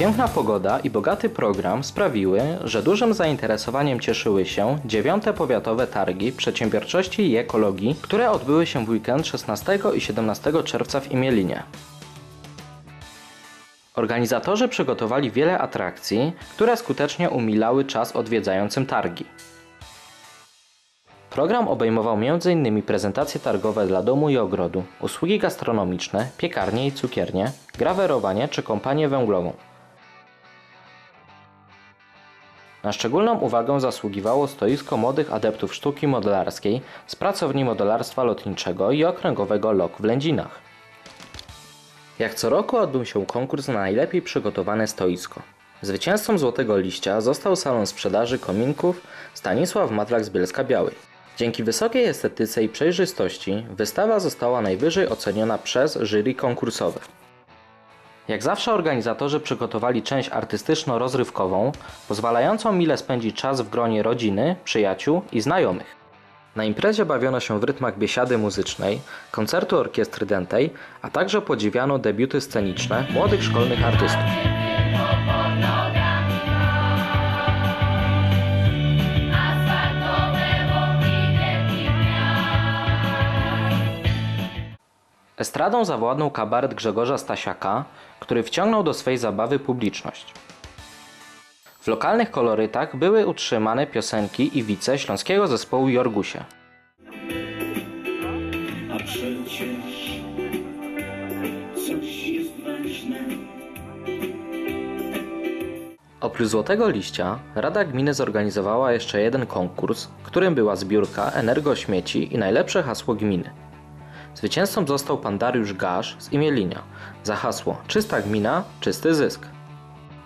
Piękna pogoda i bogaty program sprawiły, że dużym zainteresowaniem cieszyły się dziewiąte powiatowe targi przedsiębiorczości i ekologii, które odbyły się w weekend 16 i 17 czerwca w Imielinie. Organizatorzy przygotowali wiele atrakcji, które skutecznie umilały czas odwiedzającym targi. Program obejmował m.in. prezentacje targowe dla domu i ogrodu, usługi gastronomiczne, piekarnie i cukiernie, grawerowanie czy kompanię węglową. Na szczególną uwagę zasługiwało stoisko młodych adeptów sztuki modelarskiej z pracowni modelarstwa lotniczego i okręgowego LOK w Lędzinach. Jak co roku odbył się konkurs na najlepiej przygotowane stoisko. Zwycięzcą Złotego Liścia został salon sprzedaży kominków Stanisław Matlak z Bielska Białej. Dzięki wysokiej estetyce i przejrzystości wystawa została najwyżej oceniona przez jury konkursowe. Jak zawsze organizatorzy przygotowali część artystyczno-rozrywkową, pozwalającą mile spędzić czas w gronie rodziny, przyjaciół i znajomych. Na imprezie bawiono się w rytmach biesiady muzycznej, koncertu orkiestry dętej, a także podziwiano debiuty sceniczne młodych szkolnych artystów. Estradą zawładnął kabaret Grzegorza Stasiaka, który wciągnął do swej zabawy publiczność. W lokalnych kolorytach były utrzymane piosenki i wice śląskiego zespołu Jorgusie. A przecież coś jest ważne. Oprócz Złotego Liścia, Rada Gminy zorganizowała jeszcze jeden konkurs, którym była zbiórka energośmieci i najlepsze hasło gminy. Zwycięzcą został pan Dariusz Gasz z Imielinia za hasło Czysta gmina, czysty zysk.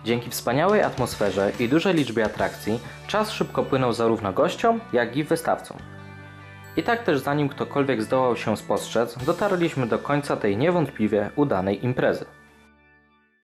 Dzięki wspaniałej atmosferze i dużej liczbie atrakcji, czas szybko płynął zarówno gościom, jak i wystawcom. I tak też zanim ktokolwiek zdołał się spostrzec, dotarliśmy do końca tej niewątpliwie udanej imprezy.